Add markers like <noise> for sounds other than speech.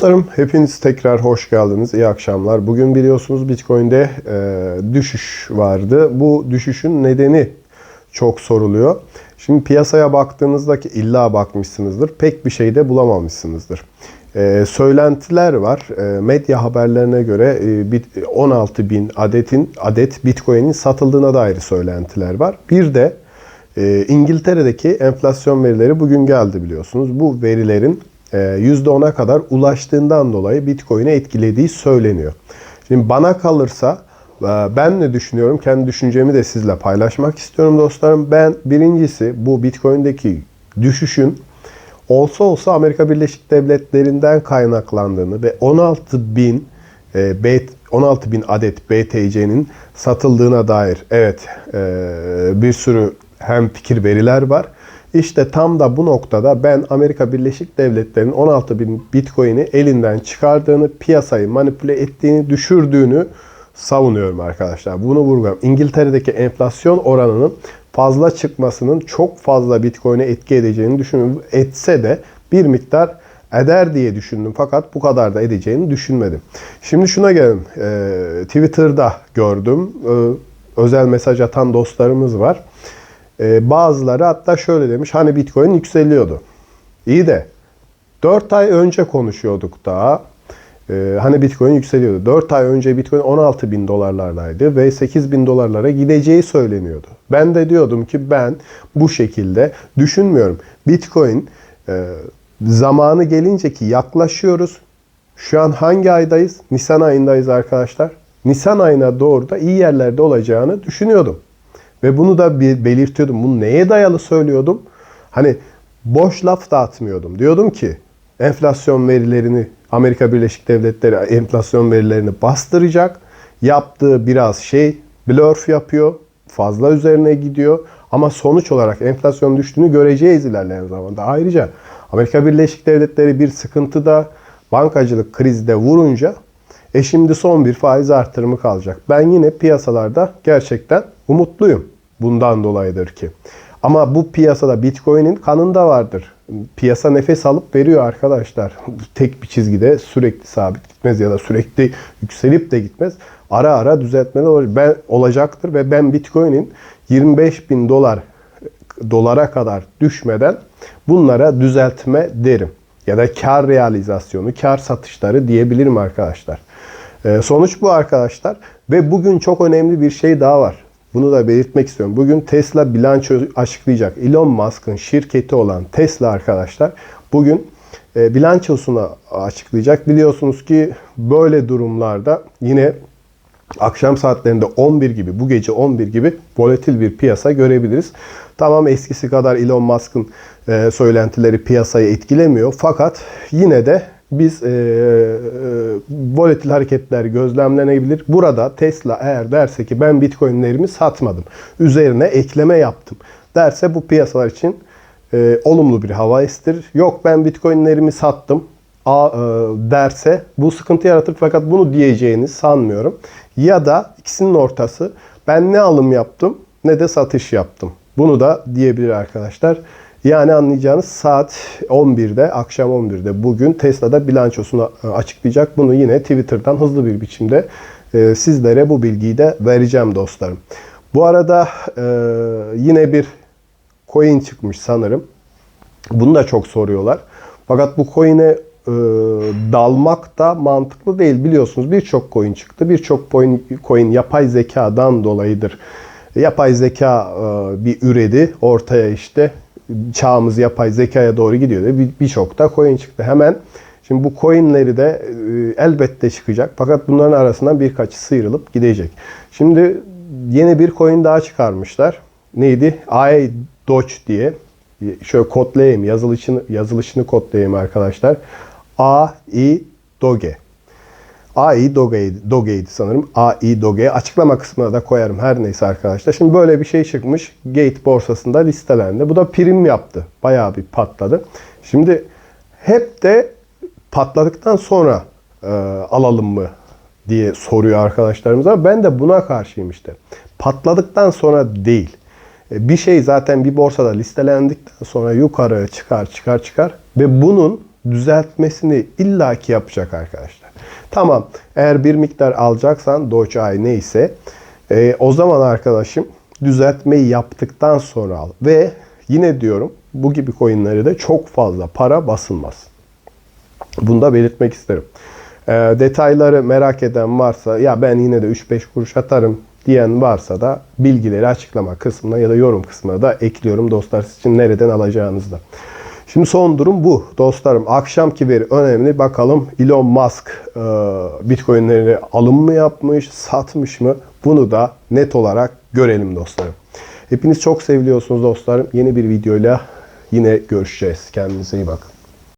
Dostlarım hepiniz tekrar hoş geldiniz. İyi akşamlar. Bugün biliyorsunuz Bitcoin'de e, düşüş vardı. Bu düşüşün nedeni çok soruluyor. Şimdi piyasaya baktığınızda ki illa bakmışsınızdır. Pek bir şey de bulamamışsınızdır. E, söylentiler var. E, medya haberlerine göre e, bit- 16 bin adetin adet Bitcoin'in satıldığına dair söylentiler var. Bir de e, İngiltere'deki enflasyon verileri bugün geldi biliyorsunuz. Bu verilerin %10'a kadar ulaştığından dolayı Bitcoin'e etkilediği söyleniyor. Şimdi bana kalırsa e, ben ne düşünüyorum? Kendi düşüncemi de sizle paylaşmak istiyorum dostlarım. Ben birincisi bu Bitcoin'deki düşüşün olsa olsa Amerika Birleşik Devletleri'nden kaynaklandığını ve 16 bin e, B- 16 bin adet BTC'nin satıldığına dair evet e, bir sürü hem fikir veriler var. İşte tam da bu noktada ben Amerika Birleşik Devletleri'nin 16 bin Bitcoin'i elinden çıkardığını, piyasayı manipüle ettiğini, düşürdüğünü savunuyorum arkadaşlar. Bunu vurgulayalım. İngiltere'deki enflasyon oranının fazla çıkmasının çok fazla Bitcoin'e etki edeceğini düşünüyorum. Etse de bir miktar eder diye düşündüm fakat bu kadar da edeceğini düşünmedim. Şimdi şuna gelin. Ee, Twitter'da gördüm. Ee, özel mesaj atan dostlarımız var. Ee, bazıları hatta şöyle demiş. Hani Bitcoin yükseliyordu. İyi de 4 ay önce konuşuyorduk daha. Ee, hani Bitcoin yükseliyordu. 4 ay önce Bitcoin 16 bin dolarlardaydı ve 8 bin dolarlara gideceği söyleniyordu. Ben de diyordum ki ben bu şekilde düşünmüyorum. Bitcoin e, zamanı gelince ki yaklaşıyoruz. Şu an hangi aydayız? Nisan ayındayız arkadaşlar. Nisan ayına doğru da iyi yerlerde olacağını düşünüyordum. Ve bunu da bir belirtiyordum. Bunu neye dayalı söylüyordum? Hani boş laf da atmıyordum. Diyordum ki enflasyon verilerini Amerika Birleşik Devletleri enflasyon verilerini bastıracak. Yaptığı biraz şey blurf yapıyor. Fazla üzerine gidiyor. Ama sonuç olarak enflasyon düştüğünü göreceğiz ilerleyen zamanda. Ayrıca Amerika Birleşik Devletleri bir sıkıntıda bankacılık krizde vurunca e şimdi son bir faiz artırımı kalacak. Ben yine piyasalarda gerçekten umutluyum. Bundan dolayıdır ki. Ama bu piyasada Bitcoin'in kanında vardır. Piyasa nefes alıp veriyor arkadaşlar. <laughs> Tek bir çizgide sürekli sabit gitmez ya da sürekli yükselip de gitmez. Ara ara düzeltmeler. Ben, olacaktır ve ben Bitcoin'in 25 bin dolar dolara kadar düşmeden bunlara düzeltme derim. Ya da kar realizasyonu, kar satışları diyebilirim arkadaşlar. Ee, sonuç bu arkadaşlar. Ve bugün çok önemli bir şey daha var. Bunu da belirtmek istiyorum. Bugün Tesla bilanço açıklayacak. Elon Musk'ın şirketi olan Tesla arkadaşlar bugün e, bilançosunu açıklayacak. Biliyorsunuz ki böyle durumlarda yine akşam saatlerinde 11 gibi, bu gece 11 gibi volatil bir piyasa görebiliriz. Tamam eskisi kadar Elon Musk'ın e, söylentileri piyasayı etkilemiyor. Fakat yine de biz e, e, volatil hareketler gözlemlenebilir. Burada Tesla eğer derse ki ben bitcoinlerimi satmadım, üzerine ekleme yaptım derse bu piyasalar için e, olumlu bir hava estir. Yok ben bitcoinlerimi sattım a, e, derse bu sıkıntı yaratır fakat bunu diyeceğini sanmıyorum. Ya da ikisinin ortası ben ne alım yaptım ne de satış yaptım. Bunu da diyebilir arkadaşlar. Yani anlayacağınız saat 11'de, akşam 11'de bugün Tesla'da bilançosunu e, açıklayacak. Bunu yine Twitter'dan hızlı bir biçimde e, sizlere bu bilgiyi de vereceğim dostlarım. Bu arada e, yine bir coin çıkmış sanırım. Bunu da çok soruyorlar. Fakat bu coin'e dalmak da mantıklı değil. Biliyorsunuz birçok coin çıktı. Birçok coin, coin yapay zekadan dolayıdır. Yapay zeka bir üredi. Ortaya işte çağımız yapay zekaya doğru gidiyor. Bir- Birçok da coin çıktı. Hemen şimdi bu coinleri de e, elbette çıkacak. Fakat bunların arasından birkaçı sıyrılıp gidecek. Şimdi yeni bir coin daha çıkarmışlar. Neydi? AI Doge diye. Şöyle kodlayayım. Yazılışını, yazılışını kodlayayım arkadaşlar. AI Doge. AI Doge'ydi, Doge'ydi sanırım. AI Doge. Açıklama kısmına da koyarım her neyse arkadaşlar. Şimdi böyle bir şey çıkmış. Gate borsasında listelendi. Bu da prim yaptı. Bayağı bir patladı. Şimdi hep de patladıktan sonra e, alalım mı diye soruyor arkadaşlarımız ama ben de buna karşıyım işte. Patladıktan sonra değil. E, Bir şey zaten bir borsada listelendikten sonra yukarı çıkar çıkar çıkar ve bunun düzeltmesini illaki yapacak arkadaşlar. Tamam eğer bir miktar alacaksan Dogecoin neyse e, o zaman arkadaşım düzeltmeyi yaptıktan sonra al. Ve yine diyorum bu gibi coinlere de çok fazla para basılmaz. Bunu da belirtmek isterim. E, detayları merak eden varsa ya ben yine de 3-5 kuruş atarım diyen varsa da bilgileri açıklama kısmına ya da yorum kısmına da ekliyorum dostlar siz için nereden alacağınızda. Şimdi son durum bu dostlarım. Akşamki veri önemli. Bakalım Elon Musk e, Bitcoin'leri alım mı yapmış, satmış mı? Bunu da net olarak görelim dostlarım. Hepiniz çok seviliyorsunuz dostlarım. Yeni bir videoyla yine görüşeceğiz. Kendinize iyi bakın.